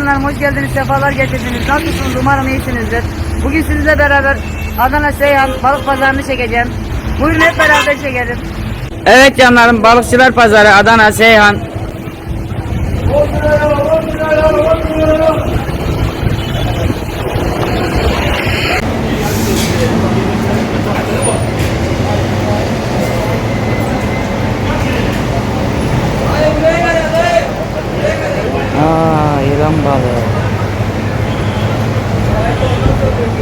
canlarım hoş geldiniz, sefalar getirdiniz. Nasılsınız? Umarım iyisinizdir. Bugün sizinle beraber Adana Seyhan balık pazarını çekeceğim. Buyurun hep beraber çekelim. Evet canlarım balıkçılar pazarı Adana Seyhan. Aa, yılan balığı.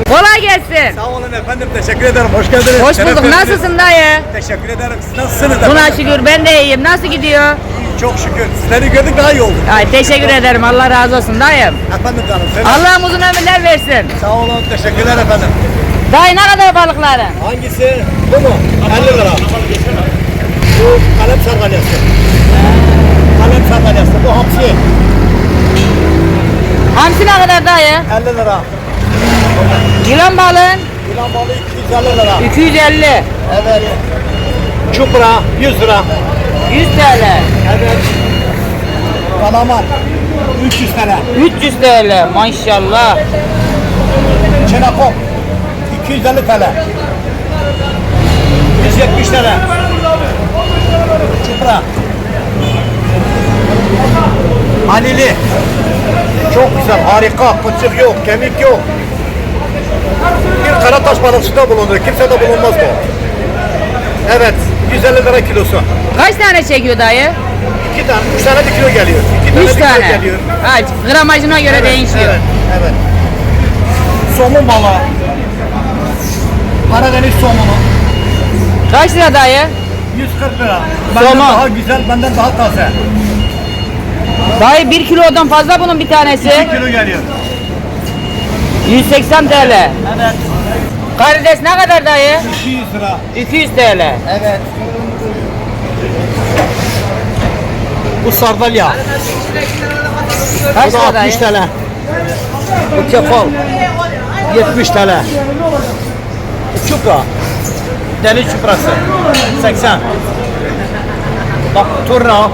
Kolay gelsin. Sağ olun efendim teşekkür ederim. Hoş geldiniz. Hoş Şeref bulduk. verdiniz. Nasılsın dayı? Teşekkür ederim. Siz nasılsınız Buna efendim? şükür ben de iyiyim. Nasıl gidiyor? Çok şükür. Sizleri gördük daha iyi oldu. Ay teşekkür ederim. Allah razı olsun dayım. Efendim canım. Selam. Allah'ım uzun ömürler versin. Sağ olun. Teşekkürler efendim. Dayı ne kadar balıkların? Hangisi? Bu mu? 50 lira. Bu kalem sargalyası. Kalem sargalyası. Bu hamsi. Hamsi ne kadar dayı? 50 lira. Yılan balığın Yılan balığı 250 lira. 250. Evet. Çupra 100 lira. 100 TL. Evet. Kalamar 300 lira. 300 TL. Maşallah. Çenakop 250 TL. 170 TL. Çupra. Halili. Çok güzel, harika. Kılçık yok, kemik yok. Bir karataş balıkçıda bulunur. Kimse de bulunmaz bu. Evet, 150 lira kilosu. Kaç tane çekiyor dayı? İki tane, üç tane de kilo geliyor. İki tane 3 de kilo tane. geliyor. Ha, gramajına göre değişiyor. Evet, evet. Somun balığı. Karadeniz somunu. Kaç lira dayı? 140 lira. Benden Somon. daha güzel, benden daha taze. Dayı 1 kilodan fazla bunun bir tanesi. 2 kilo geliyor. 180 TL. Evet. Karides ne kadar dayı? 200 lira. 200 TL. Evet. Bu sardalya. Kaç Bu da lira 60 dayı? TL. Bu kefal. 70 TL. Bu çupra. Deniz çuprası. 80. Bak turna.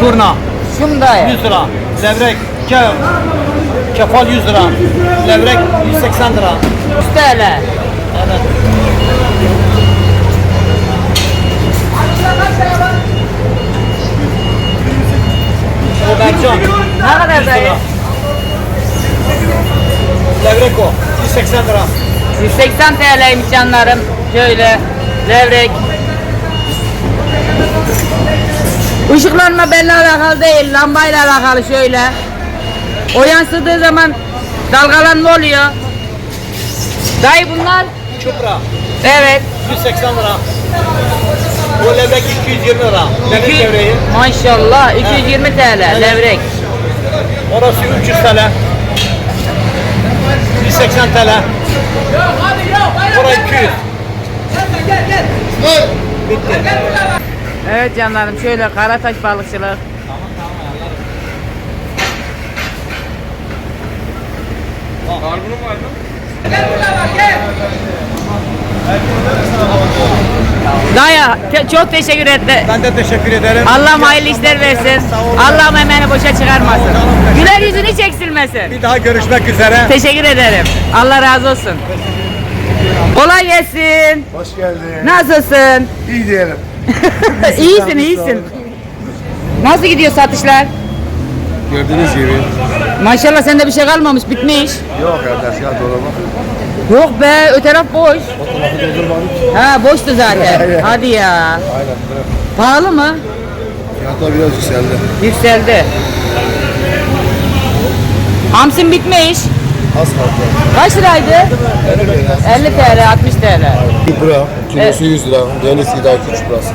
Turna. Şu mu dayı? 100 lira. Levrek. Ke kefal 100 lira. Levrek 180 lira. 100 TL. Evet. O mercan. Ne kadar 100 dayı? Levrek o. 180 lira. 180 TL'ymiş canlarım. Şöyle levrek. Işıklanma benimle alakalı değil, lambayla alakalı şöyle. O yansıdığı zaman dalgalanma oluyor. Dayı bunlar? Çupra. Evet. 180 lira. Bu levrek 220 lira. Deniz İki- levreği. Maşallah 220 TL levrek. Orası 300 TL. 180 TL. Orası 200. Bitti. Evet canlarım şöyle karataş balıkçılık. Daya te- çok teşekkür etti. Ben de teşekkür ederim. Allah'ım hayırlı işler versin. Allah'ım emeğini boşa çıkarmasın. Güler yüzünü hiç eksilmesin. Bir daha görüşmek üzere. Teşekkür ederim. Allah razı olsun. Kolay gelsin. Hoş geldin. Nasılsın? İyi diyelim. iyisin, iyisin. Nasıl gidiyor satışlar? Gördüğünüz gibi. Maşallah sende bir şey kalmamış, bitmiş. Yok kardeş ya dolaba. Yok be, ö taraf boş. Fotoğrafı doldurmadık. Ha, boştu zaten. Hadi ya. Aynen bırak. Pahalı mı? Fiyatlar biraz yükseldi. Yükseldi. Hamsin bitmiş. Kaç liraydı? 50 TL, 60 TL. Kübra, kilosu 100 lira. Deniz idaki çuprası.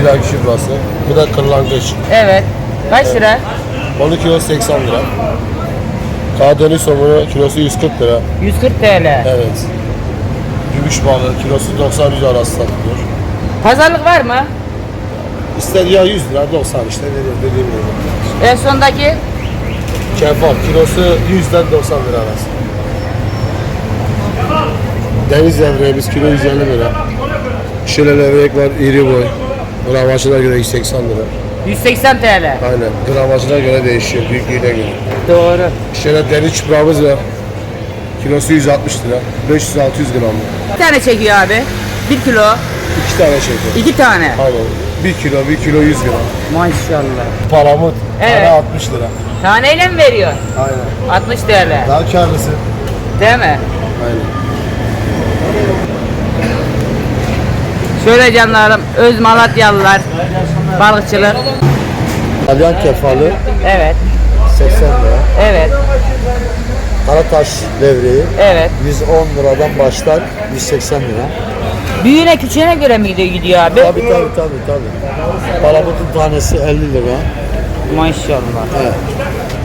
İdaki çuprası. Bu da kırlangıç. Evet. Kaç lira? Onun kilosu 80 lira. Karadeniz somunu kilosu 140 lira. 140 TL. Evet. Gümüş balığı kilosu 90 lira arası satılıyor. Pazarlık var mı? İstediği ya 100 lira 90 işte dediğim, dediğim gibi. En sondaki Kefal kilosu 100 ile 90 lira arası. Deniz levreğimiz kilo 150 lira. Şöyle levrek var iri boy. Buna maçına göre 180 lira. 180 TL. Aynen. Gramajına göre değişiyor. Büyüklüğüne göre. Doğru. Şöyle deri çuprağımız var. Kilosu 160 lira. 500-600 gram. Bir tane çekiyor abi. 1 kilo, İki tane çekiyor. 2 tane. Aynen. 1 kilo, 1 kilo 100 gram. Maşallah. Palamut. Evet. Tane 60 lira. Taneyle mi veriyor? Aynen. 60 TL. Daha karlısı. Değil mi? Aynen. Şöyle canlarım, öz Malatyalılar, balıkçılık. Alyan kefalı Evet, 80 lira. evet, Karataş devreği evet. 110 liradan başlar 180 lira. Büyüğüne küçüğüne göre mi gidiyor, gidiyor abi? Tabii tabii tabii tabii. Palamutun tanesi 50 lira. Maşallah. Evet.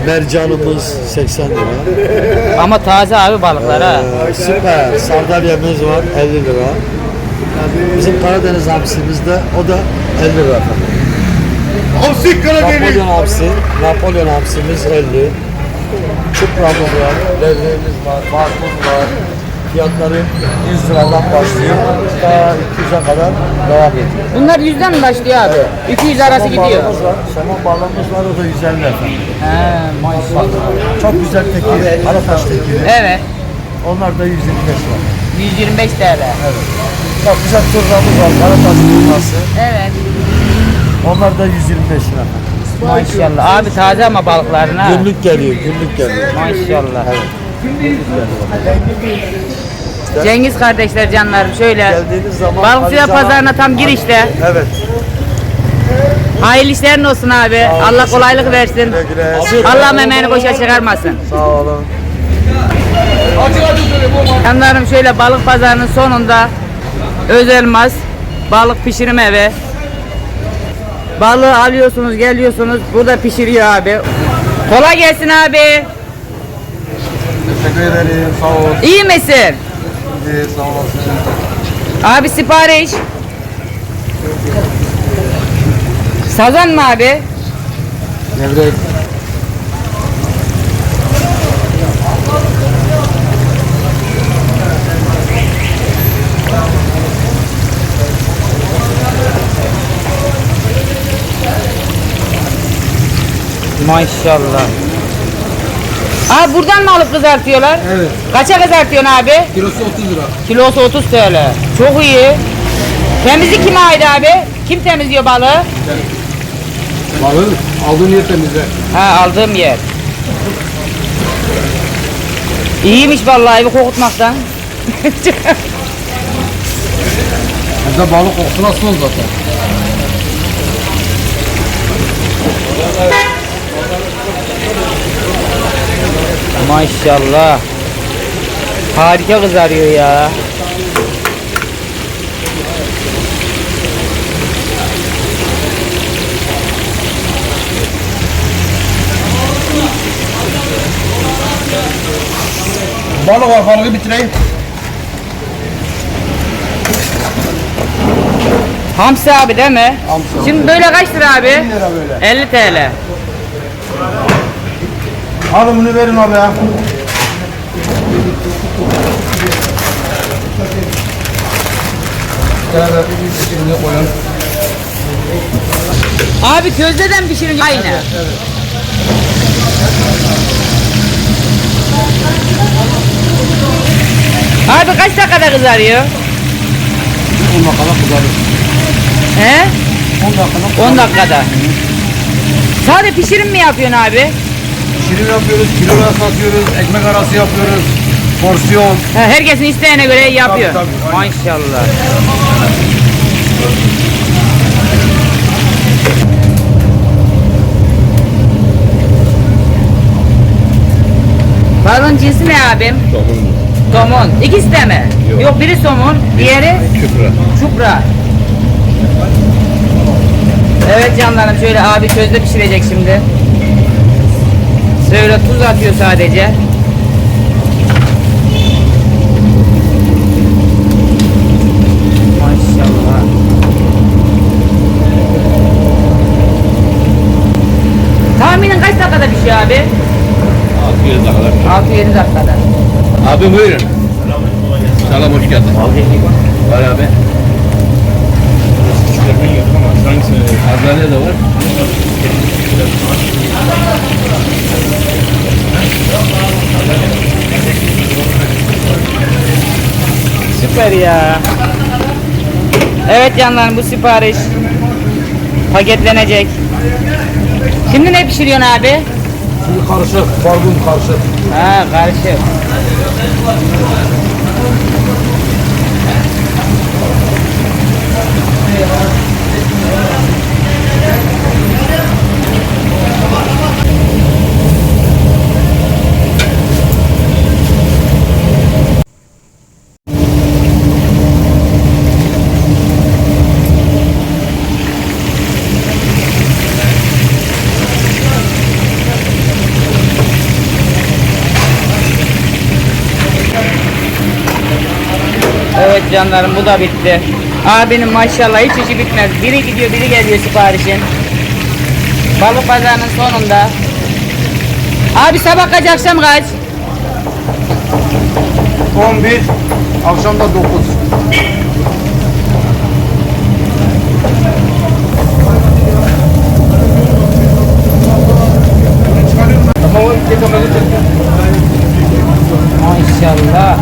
Mercanımız 80 lira. Ama taze abi balıklar ha. Ee, süper. Sardalyamız var 50 lira. Bizim Karadeniz hamsimiz de o da 50 lira. Hamsi Napolyon hamsi, Napolyon hamsimiz 50. Çupramız var, levreğimiz var, marmur var. Fiyatları 100 liradan başlıyor. Daha 200'e kadar devam ediyor. Bunlar yüzden mi başlıyor abi? 200 arası Somon gidiyor. balığımız var, somon var o da 150 efendim. He, maşallah. Çok güzel tekili, Karataş tekili. Evet, Onlar da 125 lira. 125 TL. Çok güzel turnamız var, Karataş turnası. Evet. Onlar da 125 lira. Maşallah. Abi taze ama balıkların ha. Günlük geliyor, günlük geliyor. Maşallah. Cengiz kardeşler canlarım şöyle. Geldiğiniz zaman Balıkçılar Ali pazarına tam girişte. Evet. Hayırlı işlerin olsun abi. Allah kolaylık versin. Güle güle. Allah emeğini boşa çıkarmasın. Sağ olun. Canlarım şöyle balık pazarının sonunda Özelmaz balık pişirim evi. Balığı alıyorsunuz, geliyorsunuz. Burada pişiriyor abi. Kolay gelsin abi. Teşekkür ederim. Sağ ol. İyi misin? İyi, sağ olasın. Abi sipariş. Sazan mı abi? Levrek. Maşallah. Abi buradan mı alıp kızartıyorlar? Evet. Kaça kızartıyorsun abi? Kilosu 30 lira. Kilosu 30 TL. Çok iyi. Temizlik kime ait abi? Kim temizliyor balığı? Balığı aldığın yer temizle. Ha aldığım yer. İyiymiş vallahi evi kokutmaktan. Bizde balık kokusuna son zaten. Maşallah. Harika kızarıyor ya. Balık var balığı bitireyim. Hamsi abi değil mi? Hamsi. Şimdi böyle kaç lira abi? 50 lira böyle. 50 TL. Alın bunu verin abi ya. Abi közleden pişirin aynı. Abi kaç dakikada kızarıyor? 10 dakikada kızarır. He? 10 dakikada 10 dakikada. Sade pişirim mi yapıyorsun abi? Şirin yapıyoruz, kiloya satıyoruz, ekmek arası yapıyoruz. Porsiyon. Ha, herkesin isteğine göre yapıyor. Tabii, tabii, aynen. Maşallah. Balon cinsi ne abim? Somon. İkisi de mi? Yok. biri somon, diğeri Küfre. çupra. Evet canlarım şöyle abi közde pişirecek şimdi. Şöyle tuz atıyor sadece. Maşallah. Tahminen kaç dakikada pişiyor abi? 600 dakikada. 6-7 dakikada. Abi buyurun. Selam hoş geldin. Var abi. Azalya da var. Süper ya. Evet canlarım bu sipariş paketlenecek. Şimdi ne pişiriyorsun abi? Şimdi karışık, barbun karışık. Ha karışık. Canlarım bu da bitti. Abinin maşallah hiç işi bitmez. Biri gidiyor biri geliyor siparişin. Balık pazarının sonunda. Abi sabah kaç akşam kaç? 11, akşam da 9. Tamam, bir kamerayı çek. Maşallah.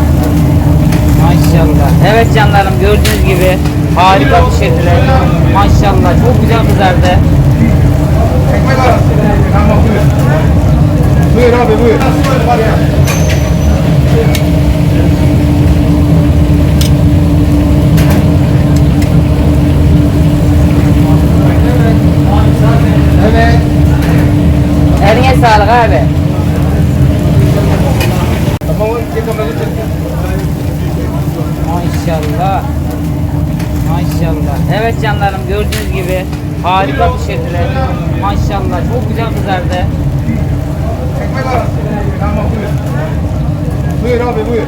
Maşallah. Evet canlarım gördüğünüz gibi harika pişirdiler. Maşallah çok güzel kızardı. Buyur. Abi, buyur. Evet. Eline sağlık abi. Tamam, bir kamerayı çek. Maşallah. Maşallah. Evet canlarım gördüğünüz gibi harika pişirdiler. Maşallah çok güzel kızardı. Ekmek arası. Tamam, buyur. Buyur abi, buyur.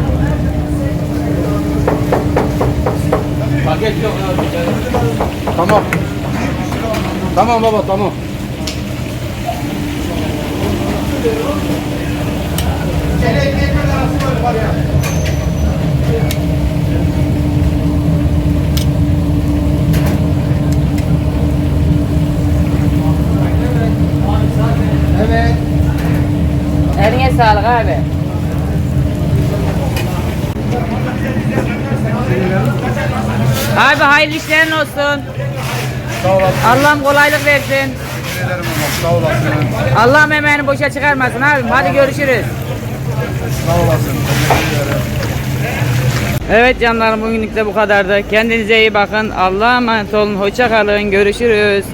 Paket yok abi. Tamam. Tamam baba, tamam. Evet. Eline sağlık abi. Abi hayırlı işlerin olsun. Sağ olasın. Allah'ım kolaylık versin. Ederim ama sağ olasın. Allah'ım emeğini boşa çıkarmasın abim. Hadi görüşürüz. Sağ olasın. Evet canlarım bugünlük de bu kadardı. Kendinize iyi bakın. Allah'a emanet olun. Hoşça kalın. Görüşürüz.